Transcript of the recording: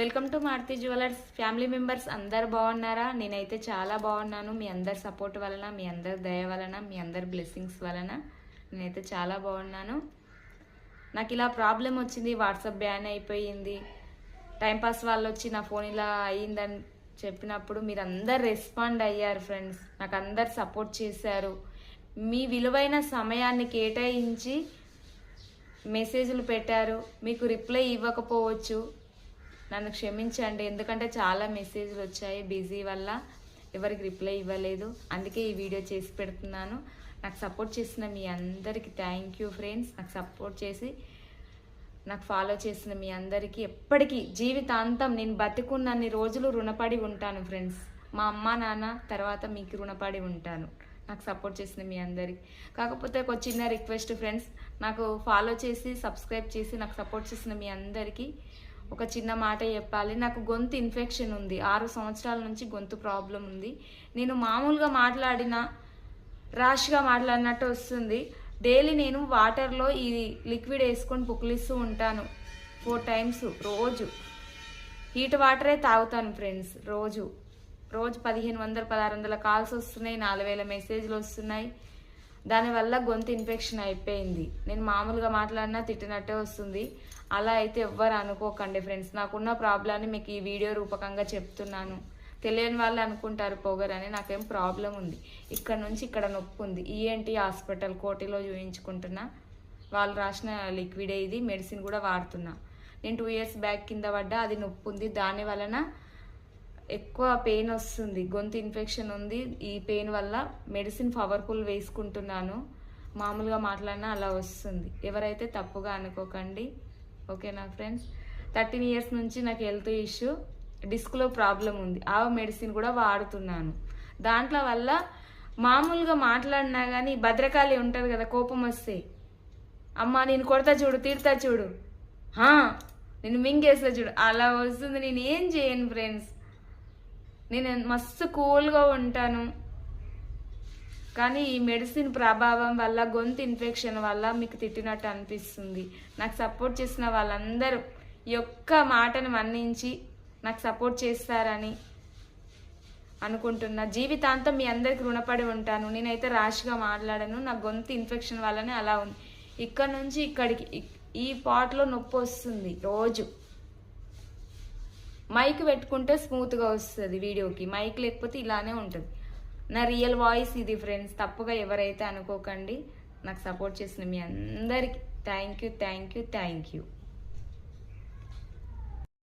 Welcome to Maruti jewellers family members అందరు బాగున్నారా? నేనైతే చాలా బాగున్నాను. మీ అందరి సపోర్ట్ వలన మీ అందరి దయ వలన మీ అందరి బ్లెస్సింగ్స్ వలన నేనైతే చాలా బాగున్నాను. నాకు ఇలా ప్రాబ్లం వచ్చింది వాట్సాప్ బ్యాన్ అయిపోయింది. టైంపాస్ వాళ్ళు వచ్చి నా ఫోన్ ఇలా అయ్యిందని చెప్పినప్పుడు మీరు అందరు రెస్పాండ్ అయ్యారు ఫ్రెండ్స్. నాకు అందరు సపోర్ట్ చేశారు. మీ విలువైన సమయాన్ని కేటాయించి మెసేజ్లు పెట్టారు. మీకు రిప్లై ఇవ్వకపోవచ్చు. నన్ను క్షమించండి. ఎందుకంటే చాలా మెసేజ్లు వచ్చాయి బిజీ వల్ల. ఎవరికి రిప్లై ఇవ్వలేదు. అందుకే ఈ వీడియో చేసి పెడుతున్నాను. నాకు సపోర్ట్ చేసిన మీ అందరికీ థ్యాంక్ యూ ఫ్రెండ్స్ నాకు సపోర్ట్ చేసి నాకు ఫాలో చేసిన మీ అందరికీ ఎప్పటికీ జీవితాంతం నేను బతికున్నన్ని రోజులు రుణపడి ఉంటాను ఫ్రెండ్స్ మా అమ్మ నాన్న తర్వాత మీకు రుణపడి ఉంటాను. నాకు సపోర్ట్ చేసిన మీ అందరికి. కాకపోతే ఒక చిన్న రిక్వెస్ట్ ఫ్రెండ్స్ నాకు ఫాలో చేసి సబ్స్క్రైబ్ చేసి నాకు సపోర్ట్ చేసిన మీ అందరికీ ఒక చిన్న మాట చెప్పాలి. నాకు గొంతు ఇన్ఫెక్షన్ ఉంది. ఆరు సంవత్సరాల నుంచి గొంతు ప్రాబ్లం ఉంది. నేను మామూలుగా మాట్లాడిన ర్యాష్గా మాట్లాడినట్టు వస్తుంది. డైలీ నేను వాటర్లో ఈ లిక్విడ్ వేసుకొని పుక్కిలిస్తూ ఉంటాను. ఫోర్ టైమ్స్ రోజు. హీట్ వాటరే తాగుతాను ఫ్రెండ్స్ రోజు. రోజు పదిహేను వందల పదహారు వందల కాల్స్ వస్తున్నాయి. నాలుగు వేల మెసేజ్లు వస్తున్నాయి. దానివల్ల గొంతు ఇన్ఫెక్షన్ అయిపోయింది. నేను మామూలుగా మాట్లాడినా తిట్టినట్టే వస్తుంది. అలా అయితే ఎవ్వరు అనుకోకండి ఫ్రెండ్స్ నాకున్న ప్రాబ్లాన్ని మీకు ఈ వీడియో రూపకంగా చెప్తున్నాను. తెలియని వాళ్ళు అనుకుంటారు పోగరని నాకేం ప్రాబ్లం ఉంది. ఇక్కడ నుంచి ఇక్కడ నొప్పి ఉంది. ఈఎన్టీ హాస్పిటల్ కోటిలో చూయించుకుంటున్నా. వాళ్ళు రాసిన లిక్విడ్ ఇది. మెడిసిన్ కూడా వాడుతున్నా. నేను టూ ఇయర్స్ బ్యాక్ కింద పడ్డా. అది నొప్పి ఉంది. దాని వలన ఎక్కువ పెయిన్ వస్తుంది. గొంతు ఇన్ఫెక్షన్ ఉంది. ఈ పెయిన్ వల్ల మెడిసిన్ పవర్ఫుల్ వేసుకుంటున్నాను. మామూలుగా మాట్లాడినా అలా వస్తుంది. ఎవరైతే తప్పుగా అనుకోకండి. ఓకేనా ఫ్రెండ్స్ థర్టీన్ ఇయర్స్ నుంచి నాకు హెల్త్ ఇష్యూ. డిస్క్లో ప్రాబ్లం ఉంది. ఆ మెడిసిన్ కూడా వాడుతున్నాను. దాంట్లో వల్ల మామూలుగా మాట్లాడినా కానీ భద్రకాళి ఉంటుంది కదా కోపం వస్తే. అమ్మ నేను కొడతా చూడు తిడతా చూడు. నేను మింగేస్తా చూడు. అలా వస్తుంది. నేను ఏం చేయను ఫ్రెండ్స్ నేను మస్తు కూల్గా ఉంటాను. కానీ ఈ మెడిసిన్ ప్రభావం వల్ల గొంతు ఇన్ఫెక్షన్ వల్ల మీకు తిట్టినట్టు అనిపిస్తుంది. నాకు సపోర్ట్ చేసిన వాళ్ళందరూ ఈ ఒక్క మాటను మన్నించి నాకు సపోర్ట్ చేస్తారని అనుకుంటున్నా. జీవితాంతం మీ అందరికి రుణపడి ఉంటాను. నేనైతే ర్యాష్గా మాట్లాడను. నా గొంతు ఇన్ఫెక్షన్ వల్లనే అలా ఉంది. ఇక్కడ నుంచి ఇక్కడికి ఈ పాటలో నొప్పి వస్తుంది రోజు. మైక్ పెట్టుకుంటే స్మూత్గా వస్తుంది వీడియోకి మైక్ లేకపోతే ఇలానే ఉంటుంది. నా రియల్ వాయిస్ ఇది ఫ్రెండ్స్ తప్పుగా ఎవరైతే అనుకోకండి నాకు సపోర్ట్ చేసిన మీ అందరికీ. Thank you thank you thank you